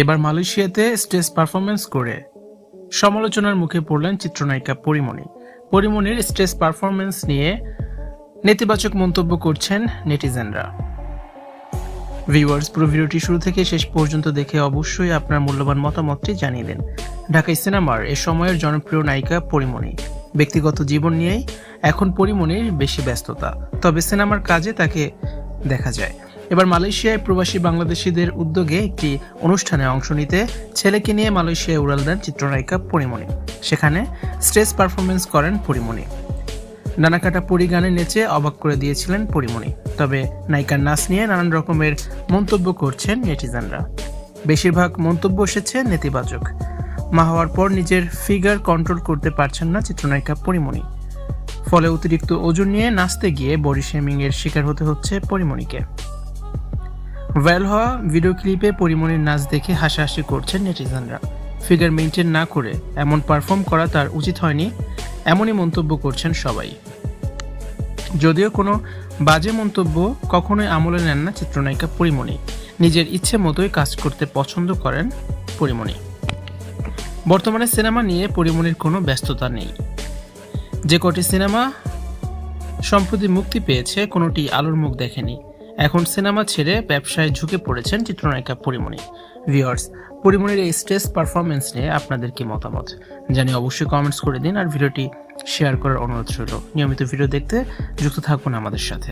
এবার মালয়েশিয়াতে stage performance করে সমালোচনার মুখে পড়লেন চিত্রনায়িকা পরিমণি। পরিমণির স্টেজ পারফরমেন্স নিয়ে নেতিবাচক মন্তব্য করছেন নেটিজেনরা। ভিউয়ার্স, পুরো ভিডিওটি শুরু থেকে শেষ পর্যন্ত দেখে অবশ্যই আপনার মূল্যবান মতামতটি জানিয়ে দিন। ঢাকাই সিনেমার এ সময়ের জনপ্রিয় নায়িকা পরিমণি। ব্যক্তিগত জীবন নিয়েই এখন পরিমণির বেশি ব্যস্ততা, তবে সিনেমার কাজে তাকে দেখা যায়। এবার মালয়েশিয়ায় প্রবাসী বাংলাদেশিদের উদ্যোগে একটি অনুষ্ঠানে অংশ নিতে ছেলেকে নিয়ে মালয়েশিয়ায় উড়াল দেন চিত্রনায়িকা পরিমণি। সেখানে স্টেজ পারফরমেন্স করেন পরিমণি। নানাকাটা পরি গানে নেচে অবাক করে দিয়েছিলেন পরিমণি। তবে নায়িকার নাচ নিয়ে নানান রকমের মন্তব্য করছেন নেটিজানরা। বেশিরভাগ মন্তব্য এসেছে নেতিবাচক। মা হওয়ার পর নিজের ফিগার কন্ট্রোল করতে পারছেন না চিত্রনায়িকা পরিমণি। ফলে অতিরিক্ত ওজন নিয়ে নাচতে গিয়ে বডি শেমিং এর শিকার হতে হচ্ছে পরিমণিকে। ভাইরাল হওয়া ভিডিও ক্লিপে পরিমণির নাচ দেখে হাসাহাসি করছেন নেটিজেনরা। ফিগার মেনটেন না করে এমন পারফর্ম করা তার উচিত হয়নি, এমনই মন্তব্য করছেন সবাই। যদিও কোনো বাজে মন্তব্য কখনোই আমলে নেন না চিত্রনায়িকা পরিমণি। নিজের ইচ্ছে মতোই কাজ করতে পছন্দ করেন পরিমণি। বর্তমানে সিনেমা নিয়ে পরিমণির কোনো ব্যস্ততা নেই। যে কটি সিনেমা সম্প্রতি মুক্তি পেয়েছে, কোনোটি আলোর মুখ দেখেনি। এখন সিনেমা ছেড়ে ব্যবসায় ঝুঁকে পড়েছেন চিত্রনায়িকা পরিমণি। ভিওয়ার্স পরিমণির এই স্টেজ পারফরমেন্স নিয়ে আপনাদের কি মতামত? জানি অবশ্যই কমেন্টস করে দিন আর ভিডিওটি শেয়ার করার অনুরোধ রইল। নিয়মিত ভিডিও দেখতে যুক্ত থাকুন আমাদের সাথে।